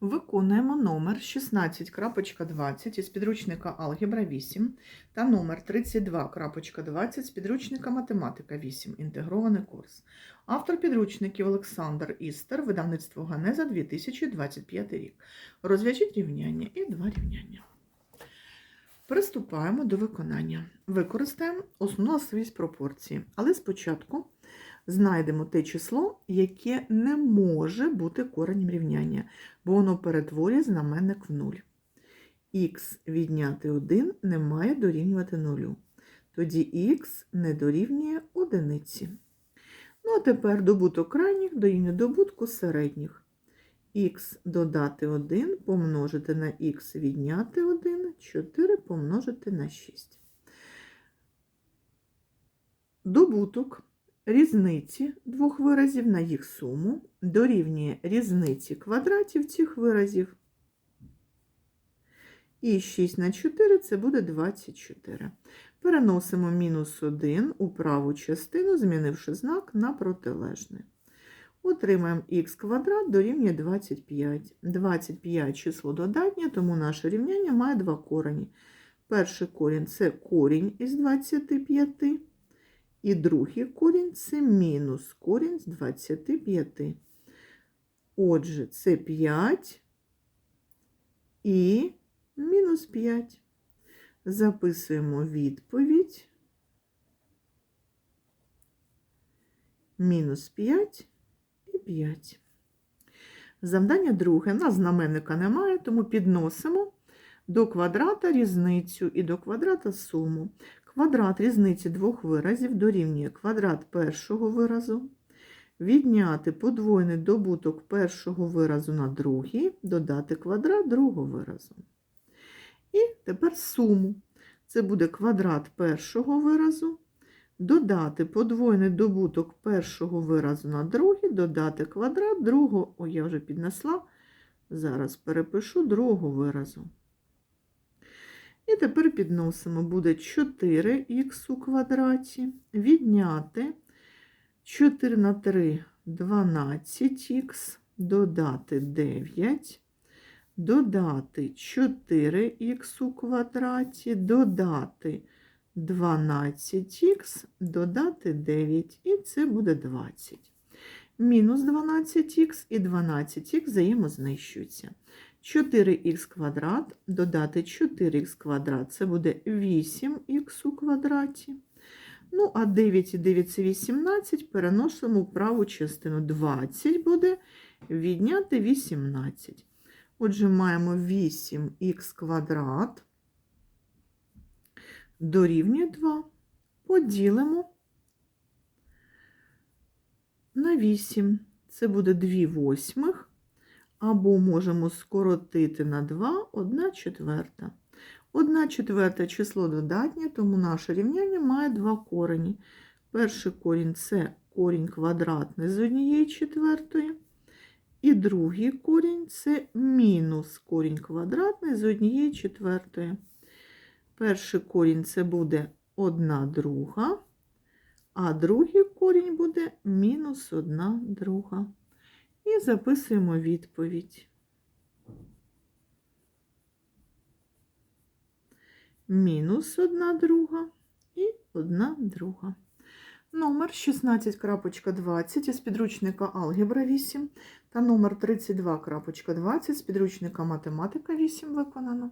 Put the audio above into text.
Виконуємо номер 16.20 із підручника Алгебра 8 та номер 32.20 з підручника Математика 8. Інтегрований курс. Автор підручників Олександр Істер, видавництво Ганеза 2025 рік. Розв'яжіть рівняння і два рівняння. Приступаємо до виконання. Використаємо основну освість пропорції, але спочатку знайдемо те число, яке не може бути коренем рівняння, бо воно перетворює знаменник в нуль. Х відняти 1 не має дорівнювати нулю. Тоді х не дорівнює одиниці. Ну, а тепер добуток крайніх дорівнює добутку середніх. х додати 1 помножити на х відняти 1, 4 помножити на 6. Добуток різниці двох виразів на їх суму дорівнює різниці квадратів цих виразів. І 6 на 4 це буде 24. Переносимо мінус 1 у праву частину, змінивши знак на протилежний. Отримаємо х квадрат дорівнює 25. 25 число додатнє, тому наше рівняння має два корені. Перший корінь це корінь із 25. І другий корінь це мінус корінь з 25. Отже, це 5 і мінус 5. Записуємо відповідь. Мінус 5 і 5. Завдання друге. На знаменника немає, тому підносимо до квадрата різницю і до квадрата суму. Квадрат різниці двох виразів дорівнює квадрат першого виразу, відняти подвойний добуток першого виразу на другий, додати квадрат другого виразу. І тепер суму. Це буде квадрат першого виразу, додати подвойний добуток першого виразу на другий, додати квадрат другого, ой, я вже піднесла, зараз перепишу другого виразу. І тепер підносимо, буде 4х у квадраті, відняти 4 на 3 12х, додати 9, додати 4х у квадраті, додати 12х, додати 9, і це буде 20. Мінус 12х і 12х взаємознищуються. 4х квадрат додати 4х квадрат, це буде 8х у квадраті. Ну, а 9 і 9 це 18, переносимо в праву частину. 20 буде відняти 18. Отже, маємо 8х квадрат дорівнює 2. Поділимо на 8. Це буде 2 восьмих. Або можемо скоротити на 2 1 четверта. 1 четверта число додатнє, тому наше рівняння має два корені. Перший корінь це корінь квадратний з однієї четвертої. І другий корінь це мінус корінь квадратний з однієї четвертої. Перший корінь це буде 1 друга, а другий корінь буде мінус 1 друга. І записуємо відповідь. Мінус одна друга і одна друга. Номер 16.20 із підручника Алгебра 8 та номер 32.20 з підручника Математика 8 виконано.